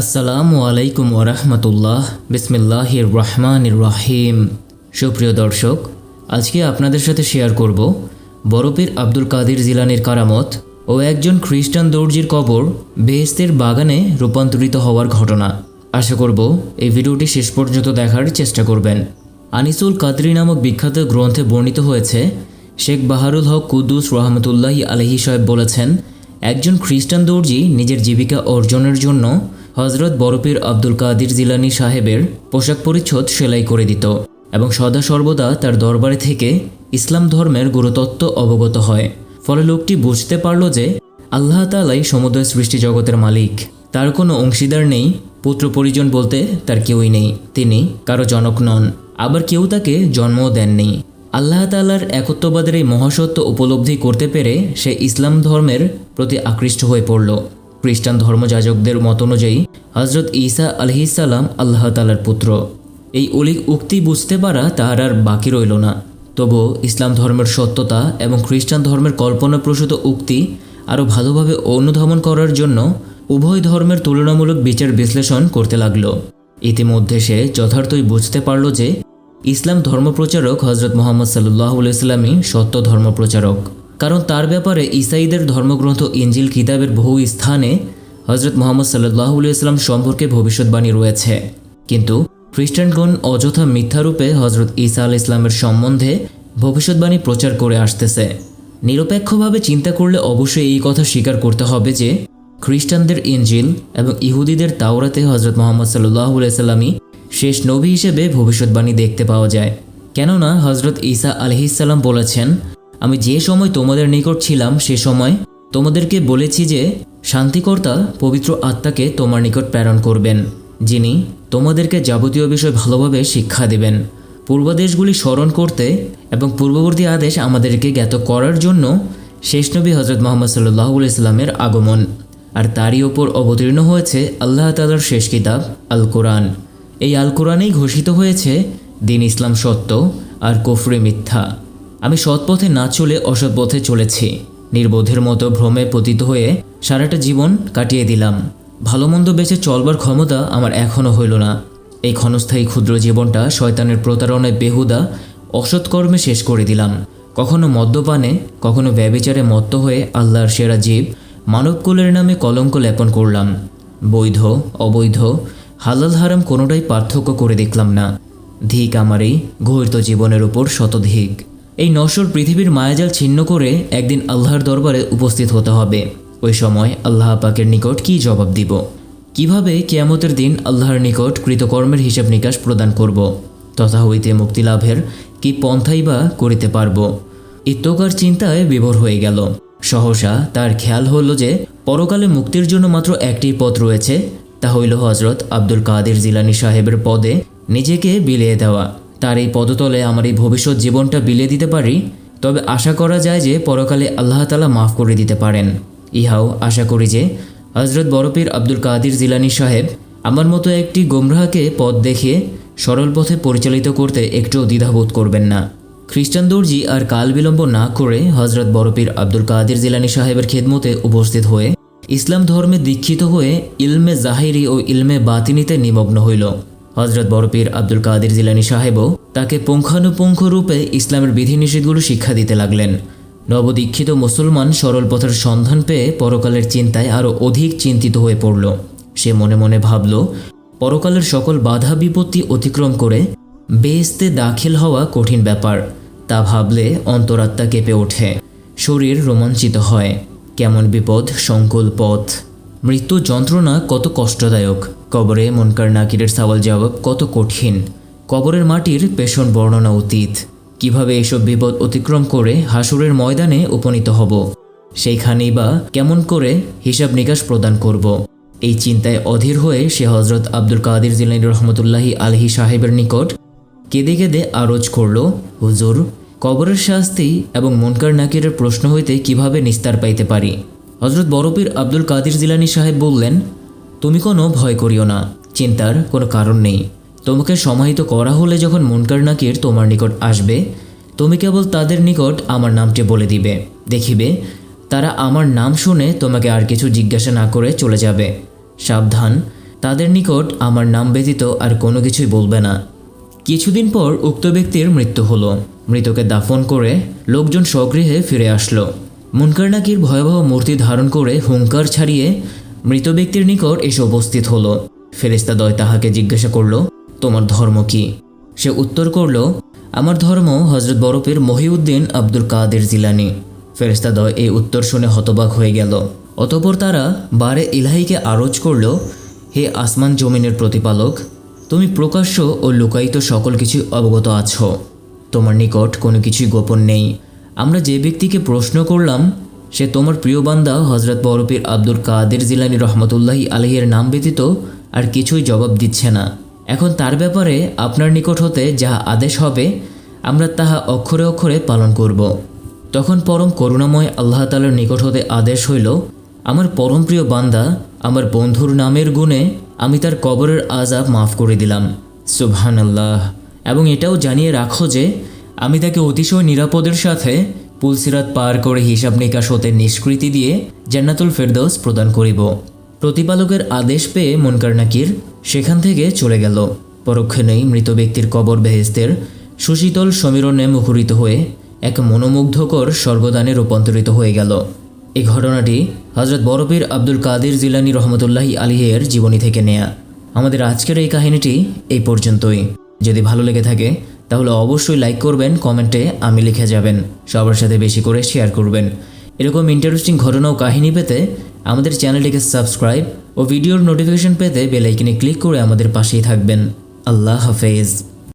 আসসালামু আলাইকুম ওরহমতুল্লাহ বিসমিল্লাহির রহমানির রাহিম। সুপ্রিয় দর্শক, আজকে আপনাদের সাথে শেয়ার করব বরফের আব্দুল কাদির জিলানির কারামত ও একজন খ্রিস্টান দর্জির কবর বেহেস্তের বাগানে রূপান্তরিত হওয়ার ঘটনা। আশা করব এই ভিডিওটি শেষ পর্যন্ত দেখার চেষ্টা করবেন। আনিসুল কাদরি নামক বিখ্যাত গ্রন্থে বর্ণিত হয়েছে, শেখ বাহারুল হক কুদ্দুস রহমতুল্লাহি আলহি সাহেব বলেছেন, একজন খ্রিস্টান দর্জি নিজের জীবিকা অর্জনের জন্য হজরত বরফির আব্দুল কাদির জিলানি সাহেবের পোশাক পরিচ্ছদ সেলাই করে দিত এবং সদা সর্বদা তার দরবারে থেকে ইসলাম ধর্মের গুরুতত্ত্ব অবগত হয়। ফলে লোকটি বুঝতে পারল যে আল্লাহ তালাই সমুদ্র সৃষ্টি জগতের মালিক। তার কোনো অংশীদার নেই, পুত্র পরিজন বলতে তার কেউই নেই। তিনি কারও জনক নন, আবার কেউ তাকে জন্মও দেননি আল্লাহ তাল্লার একত্ববাদের এই মহাসত্য উপলব্ধি করতে পেরে সে ইসলাম ধর্মের প্রতি আকৃষ্ট হয়ে পড়ল। খ্রিস্টান ধর্মযাজকদের মত অনুযায়ী হজরত ঈসা আলহিসাল্লাম আল্লাহ তালার পুত্র। এই অলিক উক্তি বুঝতে পারা তাহার আর বাকি রইল না। তবু ইসলাম ধর্মের সত্যতা এবং খ্রিস্টান ধর্মের কল্পনাপ্রসূত উক্তি আরও ভালোভাবে অনুধাবন করার জন্য উভয় ধর্মের তুলনামূলক বিচার বিশ্লেষণ করতে লাগল। ইতিমধ্যে সে যথার্থই বুঝতে পারল যে ইসলাম ধর্মপ্রচারক হজরত মোহাম্মদ সাল্লাহ ইসলামই সত্য ধর্মপ্রচারক। কারণ তার ব্যাপারে ইসাইদের ধর্মগ্রন্থ ইঞ্জিল কিতাবের বহু স্থানে হজরত মোহাম্মদ সাল্লাহ ইসলাম সম্পর্কে ভবিষ্যৎবাণী রয়েছে। কিন্তু খ্রিস্টানগণ অযথা মিথ্যারূপে হজরত ঈসা আল ইসলামের সম্বন্ধে ভবিষ্যৎবাণী প্রচার করে আসতেছে। নিরপেক্ষভাবে চিন্তা করলে অবশ্যই এই কথা স্বীকার করতে হবে যে, খ্রিস্টানদের ইঞ্জিল এবং ইহুদিদের তাওরাতে হজরত মোহাম্মদ সাল্লাহ সাল্লামই শেষ নবী হিসেবে ভবিষ্যৎবাণী দেখতে পাওয়া যায়। কেননা হজরত ঈসা আলহিসাল্লাম বলেছেন, আমি যে সময় তোমাদের নিকট ছিলাম, সে সময় তোমাদেরকে বলেছি যে শান্তিকর্তা পবিত্র আত্মাকে তোমার নিকট প্রেরণ করবেন, যিনি তোমাদেরকে যাবতীয় বিষয় ভালোভাবে শিক্ষা দেবেন। পূর্বাদেশগুলি স্মরণ করতে এবং পূর্ববর্তী আদেশ আমাদেরকে জ্ঞাত করার জন্য শেষ নবী হজরত মোহাম্মদ সাল্লাহ ইসলামের আগমন। আর তারই ওপর অবতীর্ণ হয়েছে আল্লাহ তালার শেষ কিতাব আল কোরআন এই আল কোরআনেই ঘোষিত হয়েছে, দিন ইসলাম সত্য আর কফরে মিথ্যা। আমি সৎপথে না চলে অসৎ পথে চলেছি। নির্বোধের মতো ভ্রমে পতিত হয়ে সারাটা জীবন কাটিয়ে দিলাম। ভালো মন্দ বেঁচে চলবার ক্ষমতা আমার এখনও হইল না। এই ক্ষণস্থায়ী ক্ষুদ্র জীবনটা শয়তানের প্রতারণায় বেহুদা, অসৎকর্মে শেষ করে দিলাম। কখনো মদ্যপানে, কখনো ব্যবিচারে মত্ত হয়ে আল্লাহর সেরা জীব মানবকুলের নামে কলঙ্ক লেপন করলাম। বৈধ, অবৈধ, হালাল হারাম কোনোটাই পার্থক্য করে দেখলাম না। ধিক আমার এই ঘোরিত জীবনের উপর শতধিক। এই নশ্বর পৃথিবীর মায়াজাল ছিন্ন করে একদিন আল্লাহর দরবারে উপস্থিত হতে হবে। ওই সময় আল্লাহ পাকের নিকট কি জবাব দিব? কীভাবে কেয়ামতের দিন আল্লাহর নিকট কৃতকর্মের হিসাব নিকাশ প্রদান করব? তথা হইতে মুক্তি লাভের কি পন্থাই বা করিতে পারব? ইত্যকার চিন্তায় বিভোর হয়ে গেল। সহসা তার খেয়াল হলো যে পরকালে মুক্তির জন্য মাত্র একটি পথ রয়েছে, তা হইল হজরত আব্দুল কাদের জিলানি সাহেবের পদে নিজেকে বিলিয়ে দেওয়া। তার এই পদতলে আমার এই ভবিষ্যৎ জীবনটা বিলিয়ে দিতে পারি? তবে আশা করা যায় যে পরকালে আল্লাহ তালা মাফ করে দিতে পারেন। ইহাও আশা করি যে হজরত বরফির আব্দুল কাদির জিলানি সাহেব আমার মতো একটি গোমরাহকে পথ দেখিয়ে সরল পথে পরিচালিত করতে একটুও দ্বিধাবোধ করবেন না। খ্রিস্টান দর্জি আর কাল বিলম্ব না করে হজরত বরফির আব্দুল কাদির জিলানি সাহেবের খেদমতে উপস্থিত হয়ে ইসলাম ধর্মে দীক্ষিত হয়ে ইলমে জাহিরি ও ইলমে বাতিনিতে নিমগ্ন হইল। হজরত বরপীর আব্দুল কাদির জিলানি সাহেবও তাকে পুঙ্খানুপুঙ্খ রূপে ইসলামের বিধিনিষেধগুলো শিক্ষা দিতে লাগলেন। নবদীক্ষিত মুসলমান সরল পথের সন্ধান পেয়ে পরকালের চিন্তায় আরও অধিক চিন্তিত হয়ে পড়ল। সে মনে মনে ভাবল, পরকালের সকল বাধা বিপত্তি অতিক্রম করে বেহেস্তে দাখিল হওয়া কঠিন ব্যাপার। তা ভাবলে অন্তরাত্মা কেঁপে ওঠে। শরীর রোমাঞ্চিত হয়। কেমন বিপদ, সংকুল পথ। মৃত্যু যন্ত্রণা কত কষ্টদায়ক। কবরে মনকার নাকিরের সাওয়াল জবাব কত কঠিন। কবরের মাটির পেশন বর্ণনা অতীত। কীভাবে এসব বিপদ অতিক্রম করে হাসুরের ময়দানে উপনীত হব? সেইখানেই বা কেমন করে হিসাব নিকাশ প্রদান করব? এই চিন্তায় অধীর হয়ে সে হজরত আব্দুল কাদির জিলানি রহমতুল্লাহি আলহি সাহেবের নিকট কেঁদে কেঁদে আরজ করল, হুজুর, কবরের শাস্তি এবং মনকার নাকিরের প্রশ্ন হইতে কীভাবে নিস্তার পাইতে পারি? হজরত বরফির আব্দুল কাদির জিলানি সাহেব বললেন, তুমি কোনো ভয় করিও না, চিন্তার কোনো কারণ নেই। তোমাকে সমাহিত করা হলে যখন মুনকার নাকির তোমার নিকট আসবে, তুমি কেবল তাদের নিকট আমার নামটি বলে দিবে। দেখিবে, তারা আমার নাম শুনে তোমাকে আর কিছু জিজ্ঞাসা না করে চলে যাবে। সাবধান, তাদের নিকট আমার নাম ব্যতীত আর কোনো কিছুই বলবে না। কিছুদিন পর উক্ত ব্যক্তির মৃত্যু হলো। মৃতকে দাফন করে লোকজন স্বগৃহে ফিরে আসলো। মুনকার নাকির ভয়াবহ মূর্তি ধারণ করে হুঙ্কার ছাড়িয়ে মৃত ব্যক্তির নিকট এসে উপস্থিত হলো। ফেরেস্তাদয় তাহাকে জিজ্ঞাসা করল, তোমার ধর্ম কি? সে উত্তর করল, আমার ধর্ম হজরত বরফের মহিউদ্দিন আব্দুল কাদের জিলানি। ফেরেস্তাদয় এই উত্তর শুনে হতবাক হয়ে গেল। অতপর তারা বারে ইলাহিকে আরজ করল, হে আসমান জমিনের প্রতিপালক, তুমি প্রকাশ্য ও লুকায়িত সকল কিছু অবগত আছো। তোমার নিকট কোনো কিছুই গোপন নেই। আমরা যে ব্যক্তিকে প্রশ্ন করলাম, সে তোমার প্রিয় বান্দা হজরত বরফের আব্দুল কাদের জিলানি রহমতুল্লাহি আলহিয়ের নাম ব্যতীত আর কিছুই জবাব দিচ্ছে না। এখন তার ব্যাপারে আপনার নিকট হতে যাহা আদেশ হবে, আমরা তাহা অক্ষরে অক্ষরে পালন করব। তখন পরম করুণাময় আল্লাহ তালার নিকট হতে আদেশ হইল, আমার পরম প্রিয় বান্দা, আমার বন্ধুর নামের গুণে আমি তার কবরের আজাব মাফ করে দিলাম। সুবহান আল্লাহ এবং এটাও জানিয়ে রাখো যে আমি তাকে অতিশয় নিরাপদের সাথে পুলসিরাত পার করে হিসাব নিকাশ হতে নিষ্কৃতি দিয়ে জান্নাতুল ফেরদৌস প্রদান করিব। প্রতিপালকের আদেশ পেয়ে মনকার নাকির সেখান থেকে চলে গেল। পরক্ষণেই মৃত ব্যক্তির কবর বেহেস্তের সুশীতল সমীরণে মুখরিত হয়ে এক মনোমুগ্ধকর স্বর্গদানে রূপান্তরিত হয়ে গেল। এই ঘটনাটি হজরত বরফির আব্দুল কাদির জিলানি রহমতুল্লাহি আলিহের জীবনী থেকে নেয়া। আমাদের আজকের এই কাহিনীটি এই পর্যন্তই। যদি ভালো লেগে থাকে তাহলে অবশ্যই লাইক করবেন কমেন্টে আমি লিখে যাবেন। সবার সাথে বেশি করে শেয়ার করবেন। এরকম ইন্টারেস্টিং ঘটনা ও কাহিনী পেতে আমাদের চ্যানেলটিকে সাবস্ক্রাইব ও ভিডিওর নোটিফিকেশন পেতে বেলাইকিনে ক্লিক করে আমাদের পাশেই থাকবেন। আল্লাহ হাফেজ।